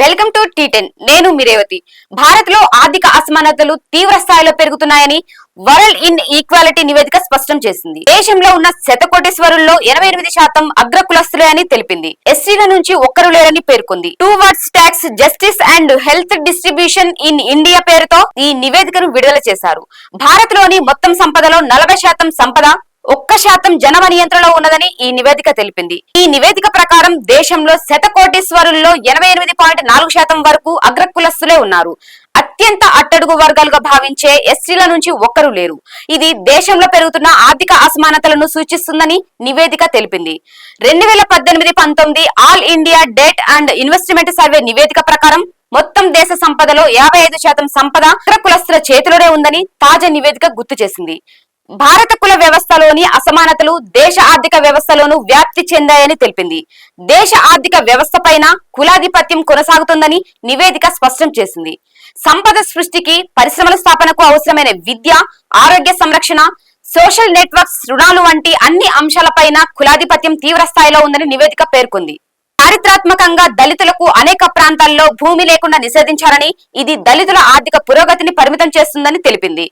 Welcome to tea ten. నేను మిరేవతి భారత్లో ఆర్థిక అసమానతలు తీవ్ర స్థాయిలో పెరుగుతున్నాయని వరల్డ్ ఇన్ ఈక్వాలిటీ నివేదిక స్పష్టం చేసింది. దేశంలో ఉన్న శతకోటేశ్వరుల్లో ఎనభై ఎనిమిది శాతం అగ్రకులస్తులే అని తెలిపింది. ఎస్సీల నుంచి ఒక్కరు లేరని పేర్కొంది. Towards tax justice and health distribution in India పేరుతో ఈ నివేదికను విడుదల చేశారు. భారత్లోని మొత్తం సంపదలో నలభై శాతం సంపద ఒక్క శాతం జనమ నియంత్రణలో ఉన్నదని ఈ నివేదిక తెలిపింది. ఈ నివేదిక ప్రకారం దేశంలో శతకోటీశ్వరుల్లో ఎనభై ఎనిమిది పాయింట్ నాలుగు శాతం వరకు అగ్రకులస్తులే ఉన్నారు. అత్యంత అట్టడుగు వర్గాలుగా భావించే ఎస్టీల నుంచి ఒక్కరు లేరు. ఇది దేశంలో పెరుగుతున్న ఆర్థిక అసమానతలను సూచిస్తుందని నివేదిక తెలిపింది. రెండు వేల పద్దెనిమిది పంతొమ్మిది All India debt and investment survey నివేదిక ప్రకారం మొత్తం దేశ సంపదలో యాభై ఐదు శాతం సంపద అగ్రకులస్తుల చేతిలోనే ఉందని తాజా నివేదిక గుర్తు చేసింది. భారత కుల వ్యవస్థలోని అసమానతలు దేశ ఆర్థిక వ్యవస్థలోనూ వ్యాప్తి చెందాయని తెలిపింది. దేశ ఆర్థిక వ్యవస్థ పైన కులాధిపత్యం కొనసాగుతుందని నివేదిక స్పష్టం చేసింది. సంపద సృష్టికి పరిశ్రమల స్థాపనకు అవసరమైన విద్య ఆరోగ్య సంరక్షణ సోషల్ నెట్వర్క్స్ రుణాలు వంటి అన్ని అంశాలపైన కులాధిపత్యం తీవ్ర స్థాయిలో ఉందని నివేదిక పేర్కొంది. చారిత్రాత్మకంగా దళితులకు అనేక ప్రాంతాల్లో భూమి లేకుండా నిషేధించారని ఇది దళితుల ఆర్థిక పురోగతిని పరిమితం చేస్తుందని తెలిపింది.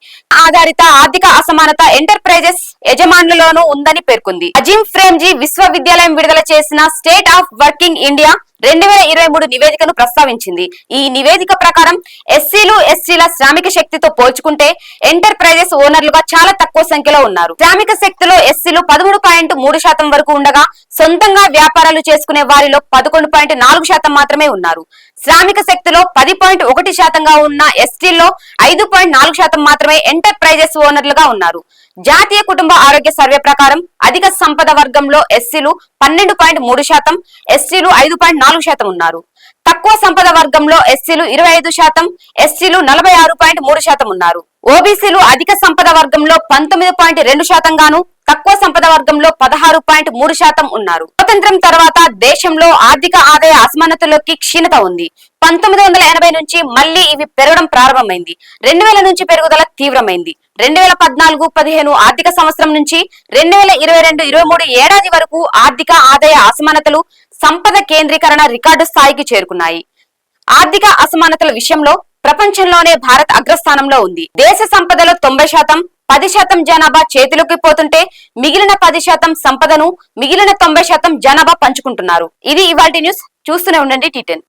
ఆధారిత ఆర్థిక అసమానత ఎంటర్ప్రైజెస్ యజమానులలోనూ ఉందని పేర్కొంది. అజిమ్ ఫ్రేమ్జీ విశ్వవిద్యాలయం విడుదల చేసిన స్టేట్ ఆఫ్ వర్కింగ్ ఇండియా రెండు వేల ఇరవై మూడు నివేదికను ప్రస్తావించింది. ఈ నివేదిక ప్రకారం ఎస్సీలు ఎస్టీల శ్రామిక శక్తితో పోల్చుకుంటే ఎంటర్ప్రైజెస్ ఓనర్లుగా చాలా తక్కువ సంఖ్యలో ఉన్నారు. శ్రామిక శక్తిలో ఎస్సీలు పదమూడు పాయింట్ మూడు శాతం వరకు ఉండగా సొంతంగా వ్యాపారాలు చేసుకునే వారిలో పదకొండు పాయింట్ నాలుగు శాతం మాత్రమే ఉన్నారు. శ్రామిక శక్తిలో పది పాయింట్ ఒకటి శాతంగా ఉన్న ఎస్టీల్లో ఐదు పాయింట్ నాలుగు శాతం మాత్రమే ఎంటర్ప్రైజెస్ ఓనర్లుగా ఉన్నారు. జాతీయ కుటుంబ ఆరోగ్య సర్వే ప్రకారం అధిక సంపద వర్గంలో ఎస్సీలు పన్నెండు పాయింట్ మూడు శాతం ఎస్సీలు ఐదు పాయింట్ నాలుగు శాతం ఉన్నారు. తక్కువ సంపద వర్గంలో ఎస్సీలు ఇరవై ఐదు శాతం ఎస్సీలు నలభై ఆరు పాయింట్ మూడు శాతం ఉన్నారు. ఓబీసీలు అధిక సంపద వర్గంలో పంతొమ్మిది పాయింట్ రెండు శాతం గాను తక్కువ సంపద వర్గంలో పదహారు పాయింట్ మూడు శాతం ఉన్నారు. స్వతంత్రం తర్వాత దేశంలో ఆర్థిక ఆదాయ అసమానతలోకి క్షీణత ఉంది. పంతొమ్మిది వందల ఎనభై నుంచి మళ్ళీ ఇవి పెరగడం ప్రారంభమైంది. రెండు వేల నుంచి పెరుగుదల తీవ్రమైంది. రెండు వేల పద్నాలుగు పదిహేను ఆర్థిక సంవత్సరం నుంచి రెండు వేల ఇరవై రెండు ఇరవై మూడు ఏడాది వరకు ఆర్థిక ఆదాయ అసమానతలు సంపద కేంద్రీకరణ రికార్డు స్థాయికి చేరుకున్నాయి. ఆర్థిక అసమానతల విషయంలో ప్రపంచంలోనే భారత్ అగ్రస్థానంలో ఉంది. దేశ సంపదలో తొంభై శాతం పది శాతం జనాభా చేతిలోకి పోతుంటే మిగిలిన పది శాతం సంపదను మిగిలిన తొంభై శాతం జనాభా పంచుకుంటున్నారు. ఇది ఇవాల్టి న్యూస్. చూస్తూనే ఉండండి టీటెన్